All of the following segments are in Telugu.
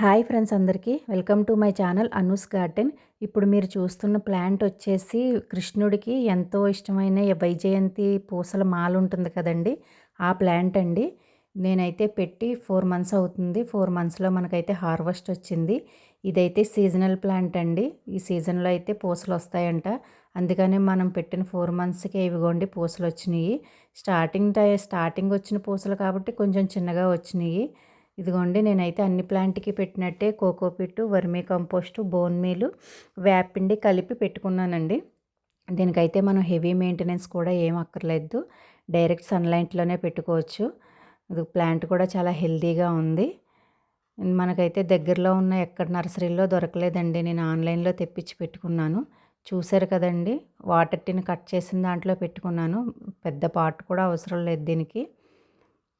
హాయ్ ఫ్రెండ్స్ అందరికీ. Welcome to my channel Anu's garden. ఇప్పుడు మీరు చూస్తున్న ప్లాంట్ వచ్చేసి కృష్ణుడికి ఎంతో ఇష్టమైన వైజయంతి పూసల మాల ఉంటుంది కదండి. ఆ ప్లాంట్ అండి. నేనైతే పెట్టి ఫోర్ మంత్స్ అవుతుంది. ఫోర్ మంత్స్లో మనకైతే హార్వెస్ట్ వచ్చింది. ఇదైతే సీజనల్ ప్లాంట్ అండి. ఈ సీజన్లో అయితే పూసలు వస్తాయంట. అందుకనే మనం పెట్టిన ఫోర్ మంత్స్కి ఇవిగోండి పూసలు వచ్చినాయి స్టార్టింగ్ స్టార్టింగ్ వచ్చిన పూసలు కాబట్టి కొంచెం చిన్నగా వచ్చినాయి ఇదిగోండి నేనైతే అన్ని ప్లాంట్కి పెట్టినట్టే coco peat vermicompost bone meal వేపిండి కలిపి పెట్టుకున్నానండి. దీనికైతే మనం హెవీ మెయింటెనెన్స్ కూడా ఏం అక్కర్లేదు. డైరెక్ట్ సన్లైట్లోనే పెట్టుకోవచ్చు. ఇది ప్లాంట్ కూడా చాలా హెల్తీగా ఉంది. మనకైతే దగ్గరలో ఉన్న ఎక్కడ నర్సరీలో దొరకలేదండి. నేను ఆన్లైన్లో తెప్పించి పెట్టుకున్నాను. చూశారు కదండి వాటర్ టిన్ కట్ చేసిన దాంట్లో పెట్టుకున్నాను. పెద్ద పాట్ కూడా అవసరం లేదు దీనికి.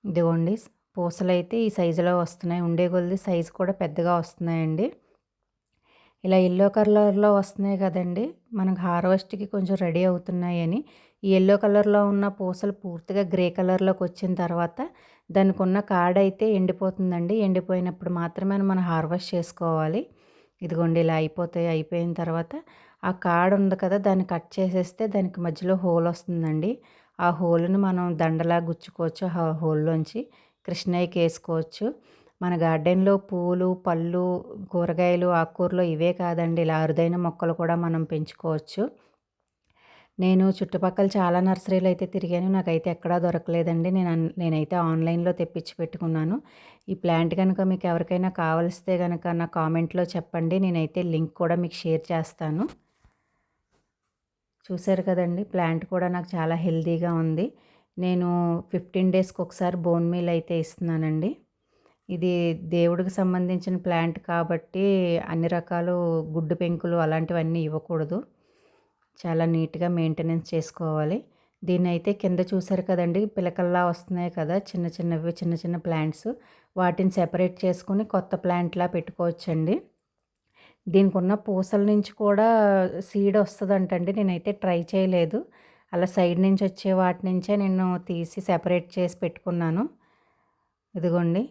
ఇదిగోండి పూసలు అయితే ఈ సైజులో వస్తున్నాయి. ఉండే కొద్ది సైజు కూడా పెద్దగా వస్తున్నాయండి. ఇలా ఎల్లో కలర్లో వస్తున్నాయి కదండి. మనకు హార్వెస్ట్కి కొంచెం రెడీ అవుతున్నాయని. ఈ ఎల్లో కలర్లో ఉన్న పూసలు పూర్తిగా గ్రే కలర్లోకి వచ్చిన తర్వాత దానికి ఉన్న కాడ అయితే ఎండిపోతుందండి. ఎండిపోయినప్పుడు మాత్రమే మనం హార్వెస్ట్ చేసుకోవాలి. ఇదిగోండి ఇలా అయిపోతాయి. అయిపోయిన తర్వాత ఆ కాడ ఉంది కదా దాన్ని కట్ చేసేస్తే దానికి మధ్యలో హోల్ వస్తుందండి. ఆ హోల్ని మనం దండలా గుచ్చుకోవచ్చు ఆ హోల్లోంచి. కృష్ణయ్యకి వేసుకోవచ్చు మన గార్డెన్లో పూలు పళ్ళు కూరగాయలు ఆకుకూరలు ఇవే కాదండి. ఇలా అరుదైన మొక్కలు కూడా మనం పెంచుకోవచ్చు. నేను చుట్టుపక్కల చాలా నర్సరీలు అయితే తిరిగాను. నాకైతే ఎక్కడా దొరకలేదండి. నేను నేనైతే ఆన్లైన్లో తెప్పించి పెట్టుకున్నాను. ఈ ప్లాంట్ కనుక మీకు ఎవరికైనా కావలిస్తే కనుక నా కామెంట్లో చెప్పండి. నేనైతే లింక్ కూడా మీకు షేర్ చేస్తాను. చూశారు కదండి ప్లాంట్ కూడా నాకు చాలా హెల్దీగా ఉంది. నేను ఫిఫ్టీన్ డేస్కి ఒకసారి బోన్ మీల్ అయితే ఇస్తున్నానండి. ఇది దేవుడికి సంబంధించిన ప్లాంట్ కాబట్టి అన్ని రకాలు గుడ్డు పెంకులు అలాంటివన్నీ ఇవ్వకూడదు. చాలా నీట్గా మెయింటెనెన్స్ చేసుకోవాలి. దీని అయితే కింద చూసారు కదండి పిలకల్లా వస్తున్నాయి కదా చిన్న చిన్నవి చిన్న చిన్న ప్లాంట్స్ వాటిని సెపరేట్ చేసుకుని కొత్త ప్లాంట్లా పెట్టుకోవచ్చండి. దీనికి ఉన్న పూసల నుంచి కూడా సీడ్ వస్తుందంటండి నేనైతే ట్రై చేయలేదు. అలా సైడ్ నుంచి వచ్చే వాటి నుంచే నేను తీసి సెపరేట్ చేసి పెట్టుకున్నాను. ఇదిగోండి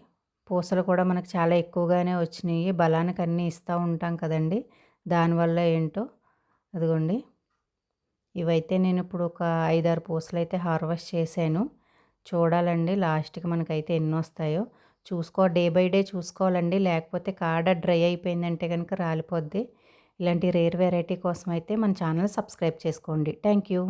పూసలు కూడా మనకు చాలా ఎక్కువగానే వచ్చినాయి. బలానికి అన్నీ ఇస్తూ ఉంటాం కదండి. దానివల్ల ఏంటో అదిగోండి ఇవైతే నేను ఇప్పుడు ఒక ఐదారు పూసలు అయితే హార్వెస్ట్ చేశాను. చూడాలండి లాస్ట్కి మనకైతే ఎన్ని వస్తాయో. చూసుకో డే బై డే చూసుకోవాలండి. లేకపోతే కాడ డ్రై అయిపోయిందంటే కనుక రాలిపోద్ది. ఇలాంటి రేర్ వెరైటీ కోసం అయితే మన ఛానల్ సబ్స్క్రైబ్ చేసుకోండి. Thank you.